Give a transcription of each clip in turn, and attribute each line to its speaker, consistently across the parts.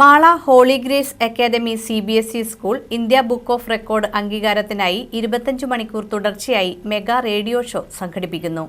Speaker 1: Mala holy grace academy C B S E school India book of record അംഗീകാരത്തിനായി ഇരുപത്തഞ്ച് മണിക്കൂർ തുടർച്ചയായി mega radio show സംഘടിപ്പിക്കുന്നു.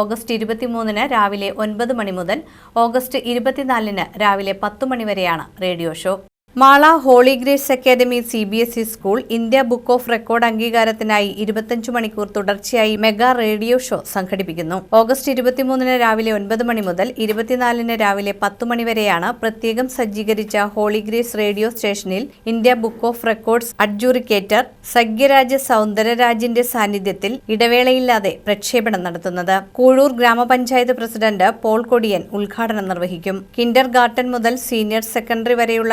Speaker 1: August ഇരുപത്തിമൂന്നിന് രാവിലെ ഒൻപത് മണി മുതൽ ഓഗസ്റ്റ് ഇരുപത്തിനാലിന് രാവിലെ പത്ത് മണിവരെയാണ് radio show. Mala holy grace academy C B S E school India book of record അംഗീകാരത്തിനായി ഇരുപത്തഞ്ച് മണിക്കൂർ തുടർച്ചയായി മെഗാ റേഡിയോ ഷോ സംഘടിപ്പിക്കുന്നു. ഓഗസ്റ്റ് ഇരുപത്തിമൂന്നിന് രാവിലെ ഒൻപത് മണി മുതൽ ഇരുപത്തിനാലിന് രാവിലെ പത്ത് മണിവരെയാണ് പ്രത്യേകം സജ്ജീകരിച്ച ഹോളി ഗ്രേസ് റേഡിയോ സ്റ്റേഷനിൽ India book of records adjudicator Sakhyaraja സൗന്ദരരാജിന്റെ സാന്നിധ്യത്തിൽ ഇടവേളയില്ലാതെ പ്രക്ഷേപണം നടത്തുന്നത്. കൂഴൂർ ഗ്രാമപഞ്ചായത്ത് പ്രസിഡന്റ് പോൾ കൊടിയൻ ഉദ്ഘാടനം നിർവഹിക്കും. കിൻഡർ ഗാർട്ടൻ മുതൽ സീനിയർ സെക്കൻഡറി വരെയുള്ള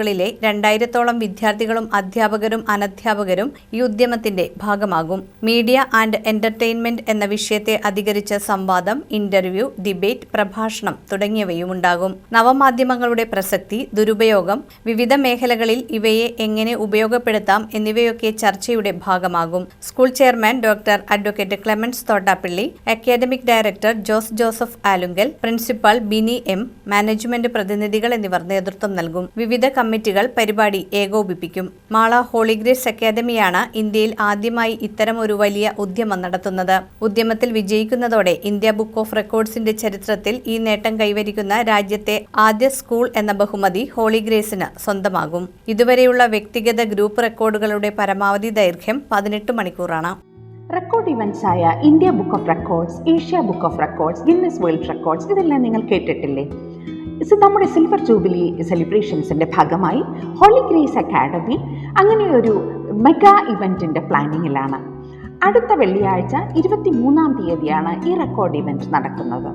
Speaker 1: ക്ലാസുകളിലെ രണ്ടായിരത്തോളം വിദ്യാർത്ഥികളും അധ്യാപകരും അനധ്യാപകരും ഈ ഉദ്യമത്തിന്റെ ഭാഗമാകും. മീഡിയ ആൻഡ് എന്റർടൈൻമെന്റ് എന്ന വിഷയത്തെ അധികരിച്ച സംവാദം ഇന്റർവ്യൂ ഡിബേറ്റ് പ്രഭാഷണം തുടങ്ങിയവയുമുണ്ടാകും. നവമാധ്യമങ്ങളുടെ പ്രസക്തി ദുരുപയോഗം വിവിധ മേഖലകളിൽ ഇവയെ എങ്ങനെ ഉപയോഗപ്പെടുത്താം എന്നിവയൊക്കെ ചർച്ചയുടെ ഭാഗമാകും. School chairman doctor advocate Clemens Thottappilly academic director Jose Joseph Alunkal principal Bini M management പ്രതിനിധികൾ എന്നിവർ നേതൃത്വം നൽകും. വിവിധ കമ്മിറ്റികൾ പരിപാടി ഏകോപിപ്പിക്കും. മാള ഹോളിഗ്രേസ് അക്കാദമിയാണ് ഇന്ത്യയിൽ ആദ്യമായി ഇത്തരം ഒരു വലിയ ഉദ്യമം നടത്തുന്നത്. ഉദ്യമത്തിൽ വിജയിക്കുന്നതോടെ ഇന്ത്യ ബുക്ക് ഓഫ് റെക്കോർഡ്സിന്റെ ചരിത്രത്തിൽ ഈ നേട്ടം കൈവരിക്കുന്ന രാജ്യത്തെ ആദ്യ സ്കൂൾ എന്ന ബഹുമതി ഹോളിഗ്രേസിന് സ്വന്തമാകും. ഇതുവരെയുള്ള വ്യക്തിഗത ഗ്രൂപ്പ് റെക്കോർഡുകളുടെ പരമാവധി ദൈർഘ്യം പതിനെട്ട് മണിക്കൂറാണ്.
Speaker 2: റെക്കോർഡ് ഇവന്റ്സ് ആയ India book of records Asia book of records Guinness world records ഇതെല്ലാം നിങ്ങൾ കേട്ടിട്ടില്ലേ? നമ്മുടെ സിൽവർ ജൂബിലി സെലിബ്രേഷൻസിന്റെ ഭാഗമായി ഹോളി ഗ്രേസ് അക്കാഡമി അങ്ങനെ ഒരു മെഗാ ഇവന്റിന്റെ പ്ലാനിങ്ങിലാണ് അടുത്ത വെള്ളിയാഴ്ച ഇരുപത്തി മൂന്നാം തീയതിയാണ് ഈ റെക്കോർഡ് ഇവന്റ് നടക്കുന്നത്.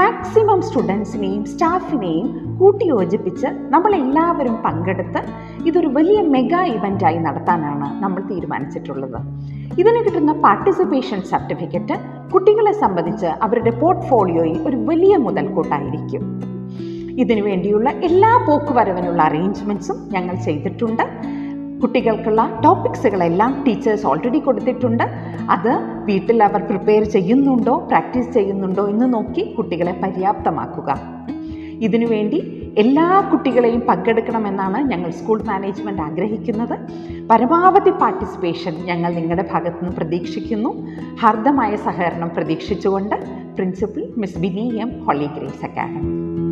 Speaker 2: മാക്സിമം സ്റ്റുഡൻസിനെയും സ്റ്റാഫിനെയും കൂട്ടിയോജിപ്പിച്ച് നമ്മളെല്ലാവരും പങ്കെടുത്ത് ഇതൊരു വലിയ മെഗാ ഇവന്റായി നടത്താനാണ് നമ്മൾ തീരുമാനിച്ചിട്ടുള്ളത്. ഇതിന് കിട്ടുന്ന പാർട്ടിസിപ്പേഷൻ സർട്ടിഫിക്കറ്റ് കുട്ടികളെ സംബന്ധിച്ച് അവരുടെ പോർട്ട്ഫോളിയോയിൽ ഒരു വലിയ മുതൽക്കൂട്ടായിരിക്കും. ഇതിനു വേണ്ടിയുള്ള എല്ലാ പോക്കുവരവിനുള്ള അറേഞ്ച്മെന്റ്സും ഞങ്ങൾ ചെയ്തിട്ടുണ്ട്. കുട്ടികൾക്കുള്ള ടോപ്പിക്സുകളെല്ലാം ടീച്ചേഴ്സ് ഓൾറെഡി കൊടുത്തിട്ടുണ്ട്. അത് വീട്ടിൽ അവർ പ്രിപ്പയർ ചെയ്യുന്നുണ്ടോ പ്രാക്ടീസ് ചെയ്യുന്നുണ്ടോ എന്ന് നോക്കി കുട്ടികളെ പര്യാപ്തമാക്കുക. ഇതിനുവേണ്ടി എല്ലാ കുട്ടികളെയും പങ്കെടുക്കണമെന്നാണ് ഞങ്ങൾ സ്കൂൾ മാനേജ്മെന്റ് ആഗ്രഹിക്കുന്നത്. പരമാവധി പാർട്ടിസിപ്പേഷൻ ഞങ്ങൾ നിങ്ങളുടെ ഭാഗത്തു നിന്ന് പ്രതീക്ഷിക്കുന്നു. ഹാർദമായ സഹകരണം പ്രതീക്ഷിച്ചുകൊണ്ട് principal miss Bini M Holy Grace Academy